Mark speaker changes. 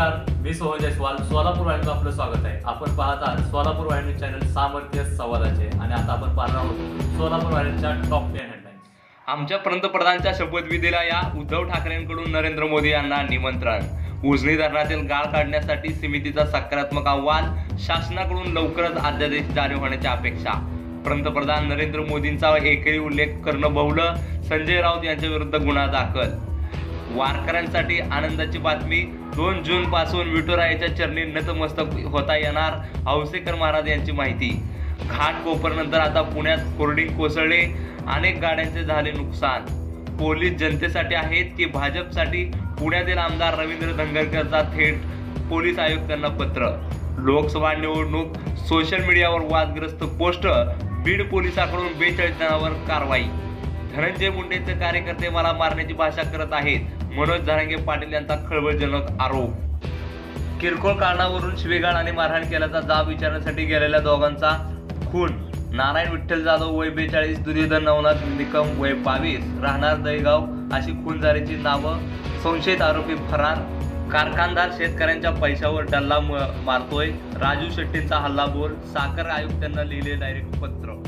Speaker 1: मी सोहन जयस्वाल सोलापूर वाहिनीचं आपलं स्वागत आहे. आपण पाहत आहात सोलापूर वाहिनी चॅनल सामर्थ्य संवादाचे आणि आता आपण पाहणार आहोत सोलापूर वाहिनीच्या टॉप टेन हेडलाईन्स
Speaker 2: आमच्या पंतप्रधानांच्या शपथविधीला या उद्धव ठाकरेंकडून नरेंद्र मोदी यांना निमंत्रण. उजनी धरणातील गाळ काढण्यासाठी समितीचा सकारात्मक आव्हान शासनाकडून लवकरच अध्यादेश जारी होण्याची अपेक्षा. पंतप्रधान नरेंद्र मोदींचा एकही उल्लेख करणं बहुलं संजय राऊत यांच्या विरुद्ध गुन्हा दाखल. वारकऱ्यांसाठी आनंदाची बातमी. दोन जून पासून विठुरायाच्या चरणी नतमस्तक होता येणार हौसेकर महाराज यांची माहिती. घाट कोपरनंतर आता पुण्यात होर्डिंग कोसळले. अनेक गाड्यांचे झाले नुकसान. पोलीस जनतेसाठी आहेत की भाजपसाठी? पुण्यातील आमदार रवींद्र धंगरकरचा थेट पोलीस आयुक्तांना पत्र. लोकसभा निवडणूक सोशल मीडियावर वादग्रस्त पोस्ट बीड पोलिसांकडून बेचाळीस जणांवर कारवाई. धनंजय मुंडेचे कार्यकर्ते मला मारण्याची भाषा करत आहेत. मनोज धारंगे पाटील यांचा खळबळजनक आरोप. किरकोळ कारणावरून शिवेगाळ आणि मारहाण केल्याचा जाब विचारण्यासाठी गेलेल्या दोघांचा खून. नारायण विठ्ठल जाधव वय बेचाळीस दुर्योधन नवनाथ निकम वय बावीस. राहणार दहीगाव अशी खून झाल्याची नावं. संशयित आरोपी फरार. कारखानदार शेतकऱ्यांच्या पैशावर डल्ला मारतोय. राजू शेट्टींचा हल्ला बोल साखर आयुक्तांना लिहिले डायरेक्ट पत्र.